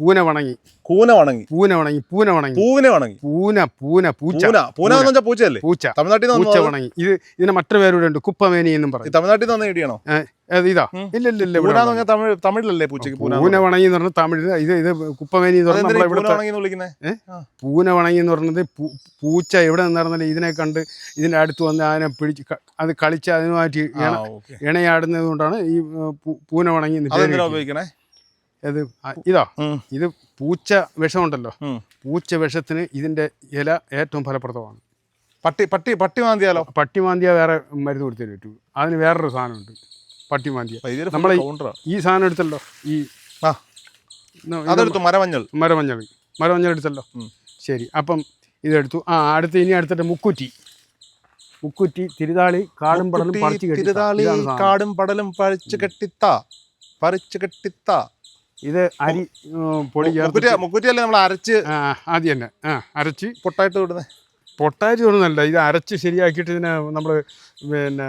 പൂന വണങ്ങി. കൂന വണങ്ങി. പൂന വണങ്ങി പൂന വണങ്ങി. പൂവിനെ വണങ്ങി. പൂന പൂന പൂച്ച. പൂന പൂന എന്ന് വെച്ചാൽ പൂച്ചയല്ലേ? പൂച്ച. തമിഴ്നാട്ടിൽ നിന്ന് പൂച്ച വണങ്ങി. ഇത് ഇതിന് മറ്റൊരു പേരൂടെ ഉണ്ട്. കുപ്പമേനി എന്നും പറയും. തമിഴ്നാട്ടിൽ നിന്ന് ഏത് ഇതാ. ഇല്ല ഇല്ല ഇല്ല ഇവിടെ പൂന എന്ന് പറഞ്ഞാൽ തമിഴ് തമിഴിലല്ലേ പൂച്ചക്ക് പൂന വണങ്ങി എന്ന് പറഞ്ഞാൽ തമിഴ് ഇത് ഇത് കുപ്പമേനി എന്ന് പറഞ്ഞാൽ പൂന വണങ്ങി എന്ന് പറഞ്ഞത് പൂച്ച എവിടെ നിന്നായിരുന്നാലും ഇതിനെ കണ്ട് ഇതിന്റെ അടുത്ത് വന്ന് അതിനെ പിടിച്ച് അത് കളിച്ച് അതിനുമായിട്ട് ഇണയാടുന്നത് കൊണ്ടാണ് ഈ പൂന വണങ്ങി. ഉപയോഗിക്കണേ? ഇത്. ഇതോ ഇതാ പൂച്ച വിഷമുണ്ടല്ലോ. പൂച്ച വിഷത്തിന് ഇതിന്റെ ഇല ഏറ്റവും ഫലപ്രദമാണ്. പട്ടി പട്ടി പട്ടി മാന്തിയാലോ? പട്ടിമാന്തിയ വേറെ മരുന്ന് കൊടുത്തേ പറ്റൂ. അതിന് വേറൊരു സാധനമുണ്ട്. പട്ടിമാന്തിയ നമ്മൾ ഈ- കൗണ്ടറാ ഈ സാധനം എടുത്തല്ലോ ഈ ആ. അതെടുത്തു മരമഞ്ഞൾ. മരമഞ്ഞൾ. മരമഞ്ഞൾ എടുത്തല്ലോ. ശരി അപ്പം ഇതെടുത്തു. ആ അടുത്ത് ഇനി അടുത്തിട്ട് മുക്കുറ്റി. മുക്കുറ്റി തിരുതാളി കാടും പടലും തിരുതാളി കാടും പടലും പഴിച്ചു കെട്ടിത്ത പറിച്ചു കെട്ടിത്ത ഇത് അരി പൊടി മുക്കുറ്റിയല്ലേ നമ്മൾ അരച്ച് ആദ്യം തന്നെ. ആ അരച്ച് പൊട്ടായിട്ട് വിടുന്നത് പൊട്ടാരി ഒന്നുമല്ല ഇത് അരച്ച് ശരിയാക്കിയിട്ട് ഇതിനെ നമ്മൾ പിന്നെ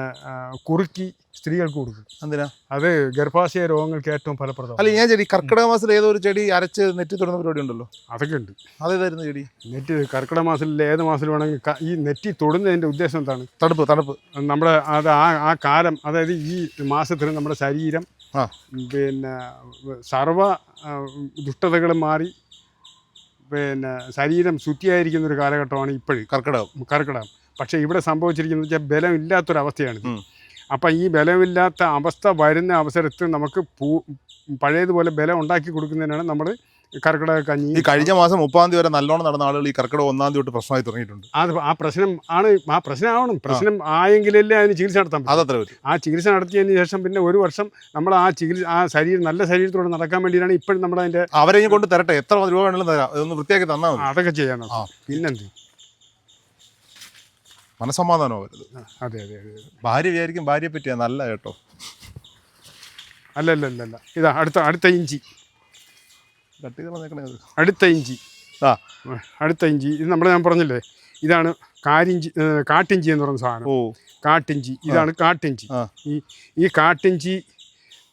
കുറുക്കി സ്ത്രീകൾക്ക് കൊടുക്കും. എന്തിനാ? അത് ഗർഭാശയ രോഗങ്ങൾക്ക് ഏറ്റവും ഫലപ്രദം അല്ല ഞാൻ ചെടി കർക്കിടക മാസത്തിൽ ഏതോ ഒരു ചെടി അരച്ച് നെറ്റി തുടർന്ന പരിപാടി ഉണ്ടല്ലോ? അതൊക്കെ ഉണ്ട്. അതേതായിരുന്നു ചെടി? നെറ്റ് കർക്കിടക മാസത്തിൽ ഏത് മാസത്തിൽ വേണമെങ്കിൽ ഈ നെറ്റി തൊടുന്നതിന്റെ ഉദ്ദേശം എന്താണ്? തണുപ്പ് തണുപ്പ്. നമ്മുടെ അത് ആ ആ കാലം അതായത് ഈ മാസത്തിൽ നമ്മുടെ ശരീരം പിന്നെ സർവ ദുഷ്ടതകളും മാറി പിന്നെ ശരീരം ശുദ്ധിയായിരിക്കുന്ന ഒരു കാലഘട്ടമാണ് ഇപ്പോഴും. കർക്കിടകം. കർക്കിടകം. പക്ഷേ ഇവിടെ സംഭവിച്ചിരിക്കുന്നത് വെച്ചാൽ ബലമില്ലാത്തൊരവസ്ഥയാണ്. അപ്പം ഈ ബലമില്ലാത്ത അവസ്ഥ വരുന്ന അവസരത്തിൽ നമുക്ക് പൂ പഴയതുപോലെ ബലം ഉണ്ടാക്കി കൊടുക്കുന്നതിനാണ് നമ്മൾ കർക്കിടക കഞ്ഞി. ഈ കഴിഞ്ഞ മാസം മുപ്പാം തീയതി വരെ നല്ലോണം നടന്ന ആളുകൾ ഈ കർക്കിടക ഒന്നാം തീയതി തൊട്ട് പ്രശ്നമായി തുടങ്ങിയിട്ടുണ്ട്. അത് ആ പ്രശ്നം ആണ് ആ പ്രശ്നമാവണം. പ്രശ്നം ആയെങ്കിലല്ലേ അതിന് ചികിത്സ നടത്താൻ. അതത്ര ആ ചികിത്സ നടത്തിയതിന് ശേഷം പിന്നെ ഒരു വർഷം നമ്മൾ ആ ചികിത്സ ആ ശരീരം നല്ല ശരീരത്തോടെ നടക്കാൻ വേണ്ടിയിട്ടാണ് ഇപ്പോഴും നമ്മൾ അതിന്റെ അവരെ കൊണ്ട് തരട്ടെ. എത്ര രൂപ വേണമെങ്കിലും തരാം. അതൊന്ന് വൃത്തിയാക്കി തന്നാൽ മതി. അതൊക്കെ ചെയ്യാനോ. പിന്നെന്ത്? മനസ്സമാധാനം വരുത് അതെ അതെ അതെ. ഭാര്യ വിചാരിക്കും ഭാര്യയെ പറ്റിയാ നല്ല കേട്ടോ. അല്ല അല്ല അല്ല അല്ല ഇതാ അടുത്ത അടുത്ത ഇഞ്ചി. കട്ട് അടുത്ത ഇഞ്ചി. ആ. അടുത്ത ഇഞ്ചി. ഇത് നമ്മൾ ഞാൻ പറഞ്ഞില്ലേ ഇതാണ് കാരിഞ്ചി കാട്ടിഞ്ചി എന്ന് പറയുന്ന സാധനം. ഓ. കാട്ടിഞ്ചി. ഇതാണ് കാട്ടിഞ്ചി. ഈ ഈ കാട്ടിഞ്ചി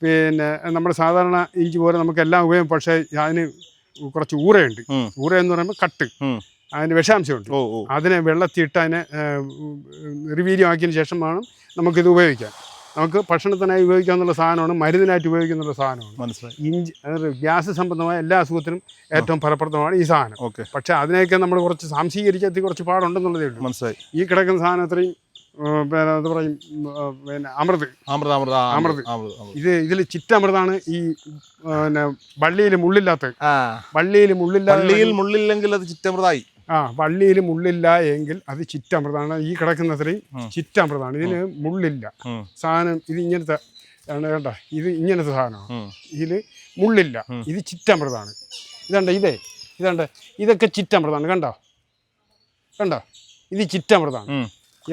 പിന്നെ നമ്മുടെ സാധാരണ ഇഞ്ചി പോലെ നമുക്ക് എല്ലാം ഉപയോഗം പക്ഷേ അതിന് കുറച്ച് ഊറയുണ്ട്. ഊറ എന്ന് പറയുമ്പോൾ കട്ട്. അതിന് വിഷാംശമുണ്ട്. അതിനെ വെള്ളത്തിയിട്ട് അതിനെ റിവീര്യമാക്കിയതിന് ശേഷം വേണം നമുക്കിത് ഉപയോഗിക്കാൻ. നമുക്ക് ഭക്ഷണത്തിനായി ഉള്ള സാധനമാണ് മരുന്നിനായിട്ട് ഉപയോഗിക്കുന്നുള്ള സാധനമാണ്. മനസ്സിലായി. ഇഞ്ചി അതായത് ഗ്യാസ് സംബന്ധമായ എല്ലാ അസുഖത്തിനും ഏറ്റവും ഫലപ്രദമാണ് ഈ സാധനം. ഓക്കെ. പക്ഷേ അതിനെയൊക്കെ നമ്മൾ കുറച്ച് സംശീകരിച്ചെത്തി കുറച്ച് പാടുണ്ടെന്നുള്ളതേ ഉള്ളൂ. മനസ്സിലായി. ഈ കിടക്കുന്ന സാധനം അത്രയും പിന്നെ എന്താ പറയും പിന്നെ അമൃത്. അമൃത അമൃത അമൃത്. ഇത് ഇതിൽ ചിറ്റമൃതാണ് ഈ പിന്നെ വള്ളിയിൽ മുള്ളില്ലാത്ത വള്ളിയിൽ മുള്ളില്ലാത്ത പള്ളിയിൽ മുള്ളില്ലെങ്കിൽ അത് ചിറ്റമൃതായി. ആ വള്ളിയിൽ മുള്ളില്ല എങ്കിൽ അത് ചിറ്റമൃതാണ്. ഈ കിടക്കുന്നത്രയും ചിറ്റമൃതാണ്. ഇതിന് മുള്ളില്ല. സാധനം ഇത് ഇങ്ങനത്തെ കേട്ടോ ഇത് ഇങ്ങനത്തെ സാധനമാണ്. ഇതിൽ മുള്ളില്ല. ഇത് ചിറ്റമൃതാണ്. ഇതണ്ട ഇതേ ഇതണ്ട ഇതൊക്കെ ചിറ്റമൃതാണ് കണ്ടോ? കണ്ടോ? ഇത് ചിറ്റമൃതാണ്.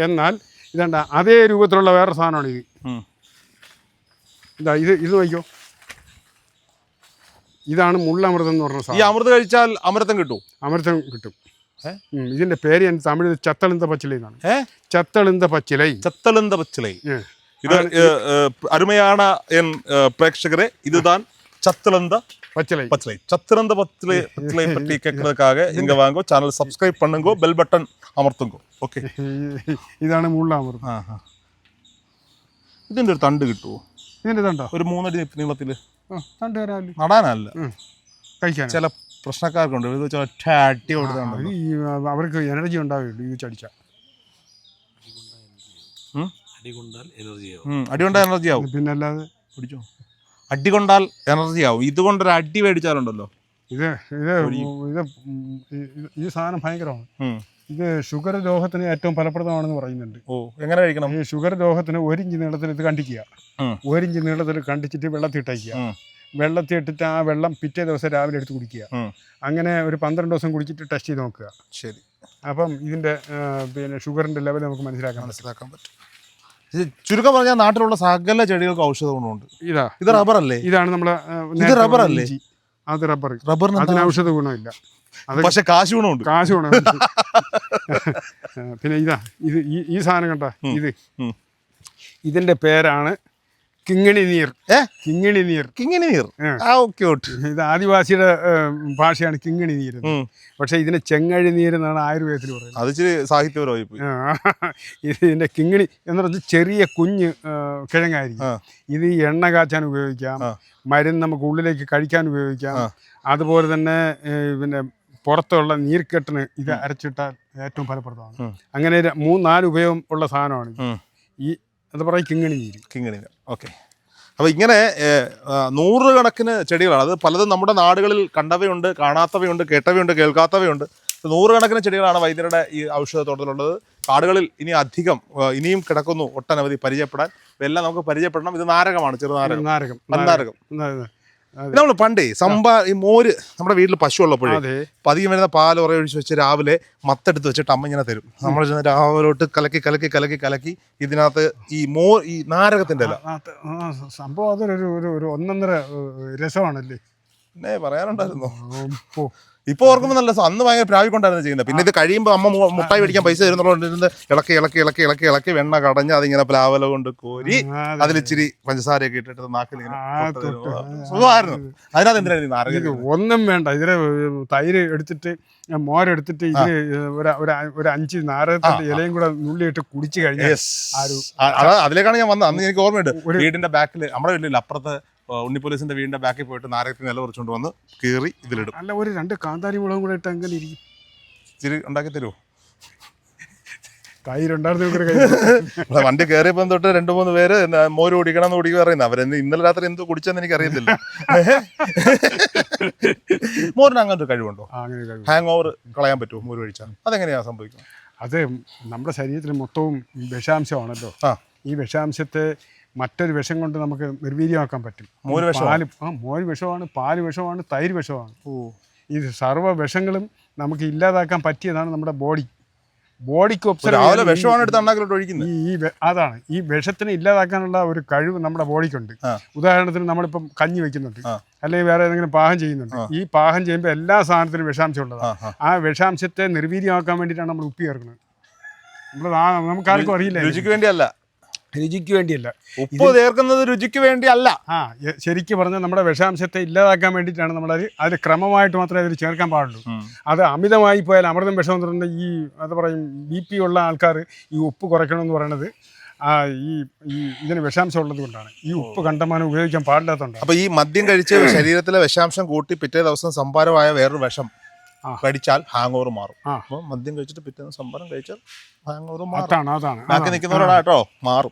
എന്നാൽ ഇതണ്ട അതേ രൂപത്തിലുള്ള വേറെ സാധനമാണ് ഇത്. ഇതാ ഇത് ഇത് നോക്കിയോ ഇതാണ് മുള്ളമൃതം എന്ന് പറഞ്ഞ ഈ സാധനം. അമൃത് കഴിച്ചാൽ അമൃതം കിട്ടും? അമൃതം കിട്ടും. ഇതിന്റെ പേര് ഞാൻ തമിഴ് ചത്തളിന്ത പച്ചില എന്നാണ് ഏ ചത്തളിന്ത പച്ചിലൈ ചത്തളന്ത പച്ചിലൈ ഏ. ഇത് ഏ, ഏ, அருமையான என் ஏ, பிரேட்சகரே இதுதான் சத்துலந்த പച്ചിലൈ பச்சிலை சத்துலந்த பச்சிலை பச்சிலை பற்றி கேட்கறதுக்காக இங்க வாங்கோ சேனல் சப்ஸ்கிரைப் பண்ணுங்கோ பெல் பட்டன் அமர்த்துங்கோ ഓക്കെ ഇതാണ് മുള്ളാമൃതം ഇതിന്റെ ഒരു തണ്ട് കിട്ടുമോ ഇതിന്റെ ഇതുണ്ടോ ഒരു മൂന്നടി നീളത്തില് ആ, തണ്ട് തരാമല്ലോ നടാനല്ല കഴിക്കാൻ ചില പ്രശ്നക്കാർക്കുണ്ട്. ഇത് ഒറ്റ അട്ടി കൊടുത്തുണ്ട് ഈ അവർക്ക് എനർജി ഉണ്ടാവുകയുള്ളൂ. ഈ ചടിച്ച അടി കൊണ്ടാൽ എനർജിയാവും അടി കൊണ്ടാൽ എനർജി ആവും. പിന്നെ അല്ലാതെ? പിടിച്ചോ. അടി കൊണ്ടാൽ എനർജി ആവും. ഇതുകൊണ്ടൊരു അടി മേടിച്ചാലുണ്ടല്ലോ. ഇത് ഇത് ഇത് ഈ- സാധനം ഭയങ്കരമാണ്. ഇത് ഷുഗർ രോഗത്തിന് ഏറ്റവും ഫലപ്രദമാണെന്ന് പറയുന്നുണ്ട്. ഓ എങ്ങനെ കഴിക്കണം? ഈ ഷുഗർ രോഗത്തിന് ഒരിഞ്ച് നീളത്തിൽ ഇത് കണ്ടിക്കുക. ഒരിഞ്ച് നീളത്തിൽ കണ്ടിച്ചിട്ട് വെള്ളത്തിൽ ഇട്ടയ്ക്കുക ഉം. വെള്ളത്തിൽ ഇട്ടിട്ട് ആ വെള്ളം പിറ്റേ ദിവസം രാവിലെ എടുത്ത് കുടിക്കുക. അങ്ങനെ ഒരു പന്ത്രണ്ട് ദിവസം കുടിച്ചിട്ട് ടെസ്റ്റ് ചെയ്ത് നോക്കുക. ശരി. അപ്പം ഇതിന്റെ പിന്നെ ഷുഗറിന്റെ ലെവൽ നമുക്ക് മനസ്സിലാക്കാൻ മനസ്സിലാക്കാൻ പറ്റും. ചുരുക്കം പറഞ്ഞാൽ നാട്ടിലുള്ള സകല ചെടികൾക്ക് ഔഷധ ഗുണമുണ്ട്. ഇതാ. ഇത് റബ്ബർ അല്ലേ? ഇതാണ് നമ്മളെ ഇത് റബ്ബർ അല്ലേ? അത് റബ്ബർ റബ്ബറിന് അതിന് ഔഷധ ഗുണമില്ല. പക്ഷെ കാശ് ഗുണമുണ്ട്. കാശ് ഗുണം പിന്നെ ഇതാ ഇത് ഈ സാധനം കണ്ട ഇത്. ഇതിന്റെ പേരാണ് കിങ്ങിണി നീർ. ഏ? കിങ്ങിണി നീർ. കിങ്ങിണി നീർ. ആ. ഓക്കെ ഇത് ആദിവാസിയുടെ ഭാഷയാണ് കിങ്ങിണി നീര് പക്ഷെ ഇതിനെ ചെങ്ങഴി നീര് എന്നാണ് ആയുർവേദത്തിൽ പറയുന്നത്. അത് ഇച്ചിരി സാഹിത്യപരമായി ഇത് ഇതിന്റെ കിങ്ങിണി എന്ന് പറഞ്ഞാൽ ചെറിയ കുഞ്ഞ് കിഴങ്ങായിരിക്കും. ഇത് എണ്ണ കാച്ചാൻ ഉപയോഗിക്കാം. മരുന്ന് നമുക്ക് ഉള്ളിലേക്ക് കഴിക്കാൻ ഉപയോഗിക്കാം. അതുപോലെ തന്നെ പിന്നെ പുറത്തുള്ള നീർക്കെട്ടിന് ഇത് അരച്ചിട്ടാൽ ഏറ്റവും ഫലപ്രദമാണ്. അങ്ങനെ മൂന്നാൽ മൂന്ന് നാല് ഉപയോഗം ഉള്ള സാധനമാണ് ഈ എന്താ പറയുക കിങ്ങിണി നീര്. കിങ്ങിണി ഓക്കെ. അപ്പോൾ ഇങ്ങനെ നൂറുകണക്കിന് ചെടികളാണ്. അത് പലതും നമ്മുടെ നാടുകളിൽ കണ്ടവയുണ്ട് കാണാത്തവയുണ്ട് കേട്ടവയുണ്ട് കേൾക്കാത്തവയുണ്ട്. നൂറുകണക്കിന് ചെടികളാണ് വൈദ്യരുടെ ഈ ഔഷധത്തോട്ടത്തിലുള്ളത്. കാടുകളിൽ ഇനി അധികം ഇനിയും കിടക്കുന്നു ഒട്ടനവധി പരിചയപ്പെടാൻ. ഇതെല്ലാം നമുക്ക് പരിചയപ്പെടണം. ഇത് നാരകമാണ് ചെറുനാരകം. നാരകം. നമ്മൾ പണ്ടേ സംഭാ ഈ മോര് നമ്മുടെ വീട്ടിൽ പശു ഉള്ളപ്പോഴേ പതിയും വരുന്ന പാൽ ഉറയൊഴിച്ച് വെച്ച് രാവിലെ മത്തെടുത്ത് വെച്ചിട്ട് അമ്മ ഇങ്ങനെ തരും. നമ്മൾ ചെന്ന് രാവിലോട്ട് കലക്കി കലക്കി കലക്കി കലക്കി ഇതിനകത്ത് ഈ മോ ഈ നാരകത്തിന്റെ ഇല. സംഭവം അതൊരു ഒരു ഒന്നൊന്നര രസമാണല്ലേ? പറയാനുണ്ടായിരുന്നു. ഇപ്പൊ ഓർക്കുമ്പോൾ നല്ല. അന്ന് ഭയങ്കര പ്രാവിക്കൊണ്ടായിരുന്നു ചെയ്യുന്നത്. പിന്നെ ഇത് കഴിയുമ്പോൾ അമ്മ മുട്ടായി മേടിക്കാൻ പൈസ തരുന്നുള്ളതുകൊണ്ട് ഇളക്കി ഇളക്കി ഇളക്കി ഇളക്കി ഇളക്കി വെണ്ണ കടഞ്ഞ് അതിങ്ങനെ പ്ലാവല കൊണ്ട് കോരി. അതിലിച്ചിരി പഞ്ചസാരയൊക്കെ ഇട്ടിട്ട് നാക്കിൽ. സുഖമായിരുന്നു. അതിനകത്ത് എന്തിനായിരുന്നു ഒന്നും വേണ്ട. ഇതിന് തൈര് എടുത്തിട്ട് മോരെടുത്തിട്ട് ഇത് ഒരു അഞ്ച് നാരകത്തിന്റെ ഇലയും കൂടെ നുള്ളിയിട്ട് കുടിച്ചു കഴിഞ്ഞാൽ. ആരു അതിലേക്കാണ് ഞാൻ വന്നത്. അന്ന് എനിക്ക് ഓർമ്മയുണ്ട്. വീടിന്റെ ബാക്കിൽ നമ്മുടെ വീട്ടിൽ അപ്പുറത്ത് ഉണ്ണി പോലീസിന്റെ വീടിന്റെ ബാക്കിൽ പോയിട്ട് നാരകത്തിൽ നില പറിച്ചുകൊണ്ട് വന്ന് കീറി ഇതിലിടും. അല്ല ഒരു രണ്ട് കാന്താരി മുളകും കൂടെ ഇട്ട് എങ്ങനെ ഇരിക്കും? ഇച്ചിരി ഉണ്ടാക്കി തരുമോ വണ്ടി കയറിയപ്പം തൊട്ട് രണ്ടു മൂന്ന് പേര് മോര് കുടിക്കണം എന്ന് കുടിക്കുക പറയുന്നത്. അവരെന്ന് ഇന്നലെ രാത്രി എന്ത് കുടിച്ചെന്ന് എനിക്ക് അറിയത്തില്ല മോരിന് അങ്ങനെ ഒരു കഴിവുണ്ടോ ഹാങ് ഓവർ കളയാൻ പറ്റുമോ? മോര് കഴിച്ചാൽ? അതെങ്ങനെയാ സംഭവിക്കുന്നത്? അത് നമ്മുടെ ശരീരത്തിന് മൊത്തവും വിഷാംശമാണല്ലോ. ഈ വിഷാംശത്തെ മറ്റൊരു വിഷം കൊണ്ട് നമുക്ക് നിർവീര്യമാക്കാൻ പറ്റും. മോര്? പാൽ ആ മോര് വിഷമാണ് പാൽ വിഷമാണ് തൈര് വിഷമാണ്. ഓ. ഈ സർവ വിഷങ്ങളും നമുക്ക് ഇല്ലാതാക്കാൻ പറ്റിയതാണ് നമ്മുടെ ബോഡി. ബോഡിക്ക് ഒബ്സർവ് ഈ അതാണ്. ഈ വിഷത്തിനെ ഇല്ലാതാക്കാനുള്ള ഒരു കഴിവ് നമ്മുടെ ബോഡിക്കുണ്ട്. ഉദാഹരണത്തിന് നമ്മളിപ്പം കഞ്ഞി വെക്കുന്നുണ്ട്. അല്ലെങ്കിൽ വേറെ ഏതെങ്കിലും പാകം ചെയ്യുന്നുണ്ട്. ഈ പാകം ചെയ്യുമ്പോൾ എല്ലാ സാധനത്തിനും വിഷാംശം ഉള്ളതാണ്. ആ. വിഷാംശത്തെ നിർവീര്യമാക്കാൻ വേണ്ടിയിട്ടാണ് നമ്മൾ ഉപ്പി ചേർക്കുന്നത്. നമ്മൾ നമുക്കാർക്കും നമുക്ക് ആർക്കും അറിയില്ല രുചിക്ക് വേണ്ടിയല്ല. രുചിക്ക് വേണ്ടിയല്ല. ഉപ്പ് ചേർക്കുന്നത് രുചിക്ക് വേണ്ടിയല്ല ആ ശരിക്ക് പറഞ്ഞാൽ നമ്മുടെ വിഷാംശത്തെ ഇല്ലാതാക്കാൻ വേണ്ടിയിട്ടാണ് നമ്മൾ അത് അതിൽ ക്രമമായിട്ട് മാത്രമേ അതിൽ ചേർക്കാൻ പാടുള്ളൂ. അത് അമിതമായി പോയാൽ അമൃതം വിഷം എന്ന് പറയുന്നത് ഈ എന്താ പറയും ബി പി ഉള്ള ആൾക്കാർ ഈ ഉപ്പ് കുറയ്ക്കണമെന്ന് പറയണത് ആ ഈ ഈ ഇതിന് വിഷാംശം ഉള്ളത് കൊണ്ടാണ്. ഈ ഉപ്പ് കണ്ടമാനം ഉപയോഗിക്കാൻ പാടില്ലാത്തതുകൊണ്ടാണ്. അപ്പൊ ഈ മദ്യം കഴിച്ച് ശരീരത്തിലെ വിഷാംശം കൂട്ടി പിറ്റേ ദിവസം സംഭാരമായ വേറൊരു വിഷം. കഴിച്ചാൽ ഹാങ് ഓവർ മാറും. അപ്പൊ മദ്യം കഴിച്ചിട്ട് പിറ്റേന്ന് സംഭരം കഴിച്ചാൽ ഹാങ് ഓവർ മാറും. അതാണ് അതാണ്. ബാക്കി നിൽക്കുന്നവരോടാട്ടോ മാറും.